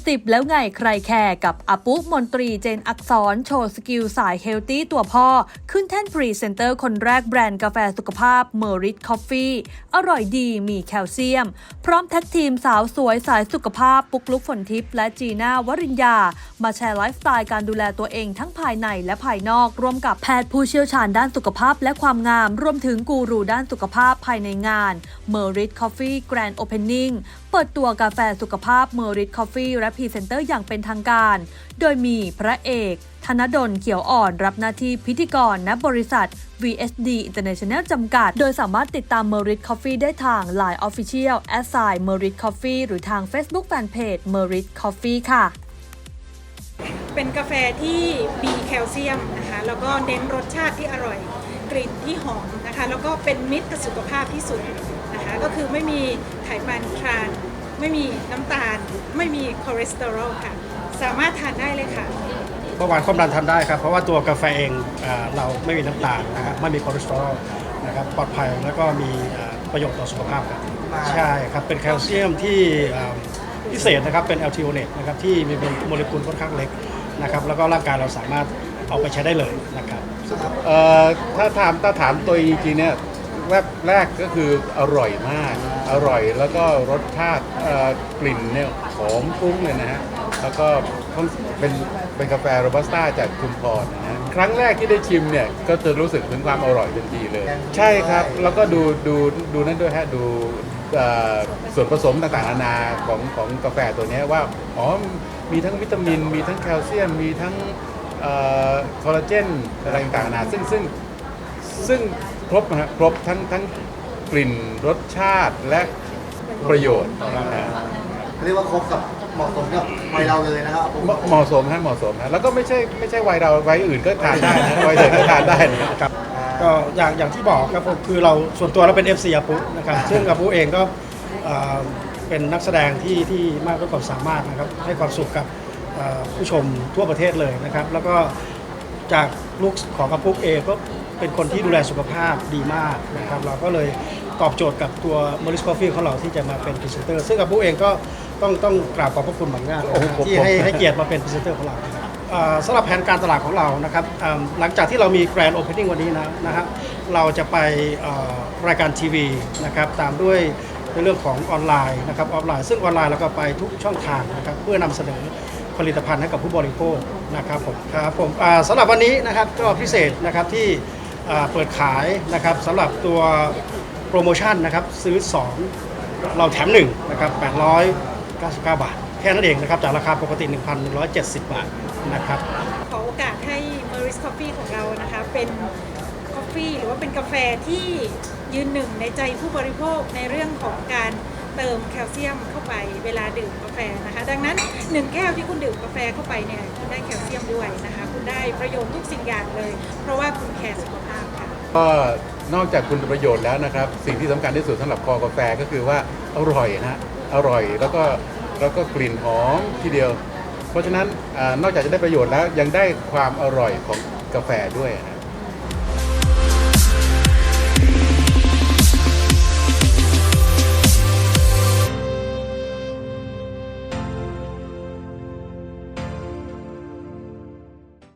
70 แล้วไงใครแคร์กับอาปุมนตรีเจนอักษรโชว์สกิลสายเฮลตี้ตัวพ่อ ขึ้นแท่นพรีเซนเตอร์คนแรกแบรนด์กาแฟสุขภาพเมอริทคอฟฟี่อร่อยดีมีแคลเซียม พร้อมแท็กทีมสาวสวยสายสุขภาพปุกลุกฝนทิพย์และจีน่าวริญญา มาแชร์ไลฟ์สไตล์การดูแลตัวเองทั้งภายในและภายนอก ร่วมกับแพทย์ผู้เชี่ยวชาญด้านสุขภาพและความงาม รวมถึงกูรูด้านสุขภาพภายในงาน m e r i t Coffee Grand Opening เปิดตัวกาแฟสุขภาพ m e r i t Coffee และพรีเซนเตอร์อย่างเป็นทางการ โดยมีพระเอก ธนดลเขียวอ่อนรับหน้าที่พิธีกรณบริษัท VSD International จำกัด โดยสามารถติดตาม m e r i t Coffee ได้ทาง Line Official a s i m e r i t Coffee หรือทาง Facebook Fanpage m e r i t Coffee ค่ะ เป็นกาแฟที่มีแคลเซียมนะคะแล้วก็เน้นรสชาติที่อร่อยกลิ่นที่หอมนะคะแล้วก็เป็นมิตรกับสุขภาพที่สุดนะคะก็คือไม่มีไขมันทราน ไม่มีน้ำตาล ไม่มีคอเลสเตอรอลค่ะสามารถทานได้เลยค่ะเบาหวานความดันทำได้ครับ เพราะว่าตัวกาแฟเองเอ่อเราไม่มีน้ำตาลนะครับไม่มีคอเลสเตอรอลนะครับปลอดภัยแล้วก็มีอ่อประโยชน์ต่อสุขภาพครับใช่ครับเป็นแคลเซียมที่อ่อพิเศษนะครับเป็น l t o n a t นะครับที่มีเป็นโมเลกุลค่อนข้างเล็ก นะครับแล้วก็ร่างกายเราสามารถเอาไปใช้ได้เลยนะครับเอ่อถ้าถามถ้าถามตัวเองจริงๆเนี่ยแรกแรกก็คืออร่อยมาก อร่อยแล้วก็รสชาติเอ่อกลิ่นเนี่ยหอมฟุ้งเลยนะฮะแล้วก็ต้องเป็นเป็นกาแฟโรบัสต้าจากชุมพรนะฮะครั้งแรกที่ได้ชิมเนี่ยก็จะรู้สึกถึงความอร่อยทันทีเลย ใช่ครับ แล้วก็ดูดูดูนั่นด้วยฮะดูเอ่อส่วนผสมต่างๆนานาของของกาแฟตัวเนี้ยว่าอ๋อ มีทั้งวิตามิน มีทั้งแคลเซียม มีทั้งเอ่อคอลลาเจนอะไรต่างๆนานาซึ่งซึ่งซึ่งครบนะฮะครบทั้งทั้งกลิ่นรสชาติและประโยชน์นะฮะ เรียกว่าครบกับเหมาะสมกับวัยเราเลยนะครับผมเหมาะเหมาะสมฮะเหมาะสมฮะแล้วก็ไม่ใช่ไม่ใช่วัยเราวัยอื่นก็ทานได้นะวัยเด็กก็ทานได้นะครับ ก็อย่างอย่างที่บอกครับผมคือเราส่วนตัวเราเป็น FC อาปุนะครับซึ่งอาปุเองก็เอ่อ เป็นนักแสดงที่ที่มากด้วยความสามารถนะครับให้ความสุขกับเอ่อผู้ชมทั่วประเทศเลยนะครับ แล้วก็จากลูกของอาปุเองก็เป็นคนที่ดูแลสุขภาพดีมากนะครับ เราก็เลยตอบโจทย์กับตัวมอริส c อฟฟี่ของเราที่จะมาเป็นพรีเซนเตอร์ ซึ่งอาปุเองก็ต้องต้องกราบขอบพระคุณมากๆโอ้โหที่ให้ให้เกียรติมาเป็นพรีเซนเตอร์ของเรานะครับเอ่อสำหรับแผนการตลาดของเรานะครับเอิ่มหลังจากที่เรามีแกรนด์โอเพนนิ่งวันนี้นะนะครับเราจะไปเอ่อรายการทีวีนะครับตามด้วย ในเรื่องของออนไลน์นะครับออฟไลน์ ซึ่งออนไลน์เราก็ไปทุกช่องทางนะครับเพื่อนำเสนอผลิตภัณฑ์ให้กับผู้บริโภคนะครับผมครับผมสำหรับวันนี้นะครับก็พิเศษนะครับที่เปิดขายนะครับสำหรับตัวโปรโมชั่นนะครับซื้อ 2 เราแถม1นะครับ899 บาท แค่นั้นเองนะครับจากราคาปกติ 1,170 บาทนะครับขอโอกาสให้ m e r i s Coffee ของเรานะคะเป็น กาแฟหรือว่าเป็นกาแฟที่ยืนหนึ่งในใจผู้บริโภคในเรื่องของการเติมแคลเซียมเข้าไปเวลาดื่มกาแฟนะคะ ดังนั้นหนึ่งแก้วที่คุณดื่มกาแฟเข้าไปเนี่ยคุณได้แคลเซียมด้วยนะคะ คุณได้ประโยชน์ทุกสิ่งอย่างเลย เพราะว่าคุณแคร์สุขภาพค่ะ ก็นอกจากคุณประโยชน์แล้วนะครับ สิ่งที่สำคัญที่สุดสำหรับคอกาแฟก็คือว่าอร่อยนะฮะอร่อยแล้วก็แล้วก็กลิ่นหอมทีเดียว เพราะฉะนั้นอานอกจากจะได้ประโยชน์แล้วยังได้ความอร่อยของกาแฟด้วยนะ